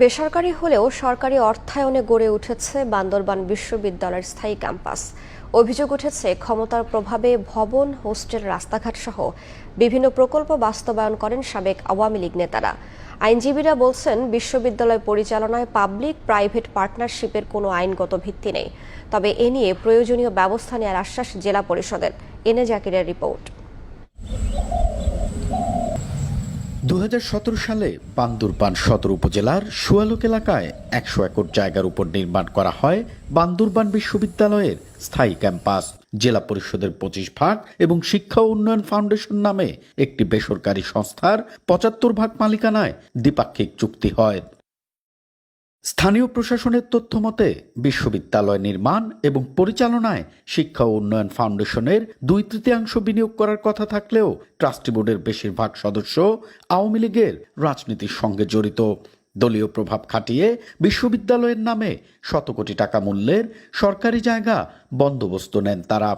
বেসরকারি হলেও সরকারি অর্থায়নে গড়ে উঠেছে বান্দরবান বিশ্ববিদ্যালয়ের স্থায়ী ক্যাম্পাস। অভিযোগ উঠেছে, ক্ষমতার প্রভাবে ভবন, হোস্টেল, রাস্তাঘাট সহ বিভিন্ন প্রকল্প বাস্তবায়ন করেন সাবেক আওয়ামী লীগ নেতারা। আইনজীবীরা বলছেন, বিশ্ববিদ্যালয় পরিচালনায় পাবলিক প্রাইভেট পার্টনারশিপের কোনো আইনগত ভিত্তি নেই। তবে এ নিয়ে প্রয়োজনীয় ব্যবস্থা নেওয়ার আশ্বাস জেলা পরিষদের। এনে জাকিরের রিপোর্ট। দু হাজার সতেরো সালে বান্দরবান সদর উপজেলার সুয়ালুক এলাকায় একশো একর জায়গার উপর নির্মাণ করা হয় বান্দরবান বিশ্ববিদ্যালয়ের স্থায়ী ক্যাম্পাস। জেলা পরিষদের পঁচিশ ভাগ এবং শিক্ষা উন্নয়ন ফাউন্ডেশন নামে একটি বেসরকারি সংস্থার পঁচাত্তর ভাগ মালিকানায় দ্বিপাক্ষিক চুক্তি হয়। স্থানীয় প্রশাসনের তথ্য মতে, বিশ্ববিদ্যালয় নির্মাণ এবং পরিচালনায় শিক্ষা ও উন্নয়ন ফাউন্ডেশনের দুই তৃতীয়াংশ বিনিয়োগ করার কথা থাকলেও ট্রাস্টি বোর্ডের বেশিরভাগ সদস্য আওয়ামী লীগের রাজনীতির সঙ্গে জড়িত। দলীয় প্রভাব খাটিয়ে বিশ্ববিদ্যালয়ের নামে শত কোটি টাকা মূল্যের সরকারি জায়গা বন্দোবস্ত নেন তারা।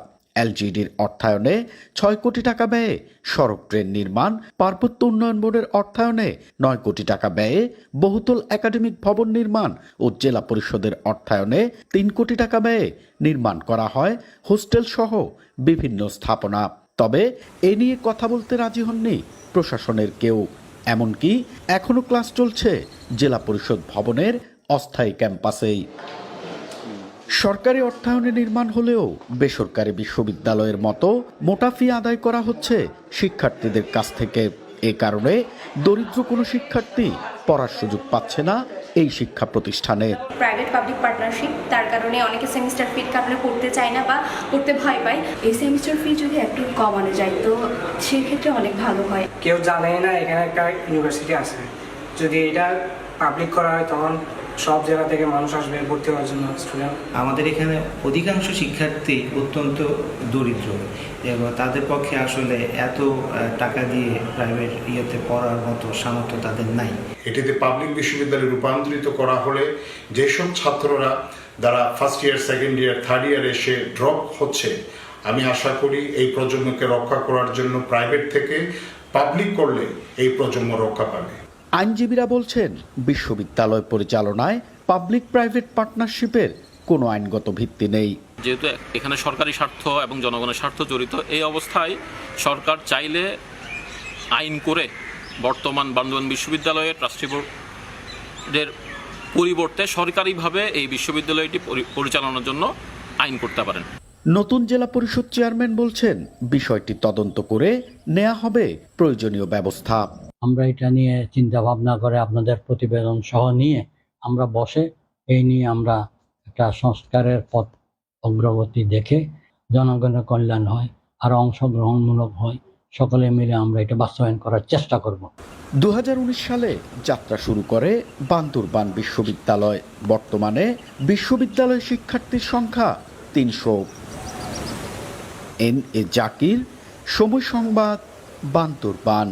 এলজিডির অর্থায়নে ছয় কোটি টাকা ব্যয়ে সড়ক ট্রেন নির্মাণ, পার্বত্য উন্নয়ন বোর্ডের অর্থায়নে নয় কোটি টাকা ব্যয়ে বহুতল একাডেমিক ভবন নির্মাণ ও জেলা পরিষদের অর্থায়নে তিন কোটি টাকা ব্যয়ে নির্মাণ করা হয় হোস্টেল সহ বিভিন্ন স্থাপনা। তবে এ নিয়ে কথা বলতে রাজি হননি প্রশাসনের কেউ। এমনকি এখনও ক্লাস চলছে জেলা পরিষদ ভবনের অস্থায়ী ক্যাম্পাসেই। সরকারি অর্থায়নে নির্মাণ হলেও বেসরকারি বিশ্ববিদ্যালয়ের মতো মোটা ফি আদায় করা হচ্ছে শিক্ষার্থীদের কাছ থেকে। এ কারণে দরিদ্র কোনো শিক্ষার্থী পড়ার সুযোগ পাচ্ছে না এই শিক্ষা প্রতিষ্ঠানে। প্রাইভেট পাবলিক পার্টনারশিপ তার কারণে অনেকে সেমিস্টার ফির কারণে পড়তে চায় না বা পড়তে ভয় পায় এই সেমিস্টার ফি যদি একটু কমানো যায় তো সেক্ষেত্রে অনেক ভালো হয়। কেউ জানে না এখানে একটা ইউনিভার্সিটি আছে। যদি এটা পাবলিক করা হয় তখন সব জায়গা থেকে মানুষ আসবে ভর্তি হওয়ার জন্য স্টুডেন্ট আমাদের এখানে অধিকাংশ শিক্ষার্থী অত্যন্ত দরিদ্র। এবং তাদের পক্ষে আসলে এত টাকা দিয়ে প্রাইভেট ইয়েতে পড়ার মতো সামর্থ্য তাদের নাই। এটিতে পাবলিক বিশ্ববিদ্যালয়ে রূপান্তরিত করা হলে যেসব ছাত্ররা যারা first year second year third year এসে ড্রপ হচ্ছে আমি আশা করি এই প্রজন্মকে রক্ষা করার জন্য প্রাইভেট থেকে পাবলিক করলে এই প্রজন্ম রক্ষা পাবে। আইনজীবীরা বলছেন বিশ্ববিদ্যালয় পরিচালনায় পাবলিক প্রাইভেট পার্টনারশিপের কোনো আইনগত ভিত্তি নেই। যেহেতু এখানে সরকারি স্বার্থ এবং জনগণের স্বার্থ জড়িত এই অবস্থায় সরকার চাইলে আইন করে বর্তমান বান্দোয়ান বিশ্ববিদ্যালয়ে ট্রাস্টি বোর্ডের পরিবর্তে সরকারিভাবে এই বিশ্ববিদ্যালয়টি পরি- পরিচালনার জন্য আইন করতে পারেন। নতুন জেলা পরিষদ চেয়ারম্যান বলছেন বিষয়টি তদন্ত করে নেওয়া হবে প্রয়োজনীয় ব্যবস্থা। আমরা এটা নিয়ে চিন্তা ভাবনা করে আপনাদের প্রতিবেদন সহ নিয়ে আমরা বসে এই নিয়ে আমরা একটা সংস্কারের পথ অগ্রগতি দেখে জনগণের কল্যাণ হয়, আর অংশগ্রহণমূলক হয়। সকলে মিলে আমরা এটা বাস্তবায়ন করার চেষ্টা করব। দু হাজার উনিশ সালে যাত্রা শুরু করে বান্দরবান বিশ্ববিদ্যালয়। বর্তমানে বিশ্ববিদ্যালয় শিক্ষার্থীর সংখ্যা তিনশো। এন এ জাকির, সময় সংবাদ, বান্দরবান।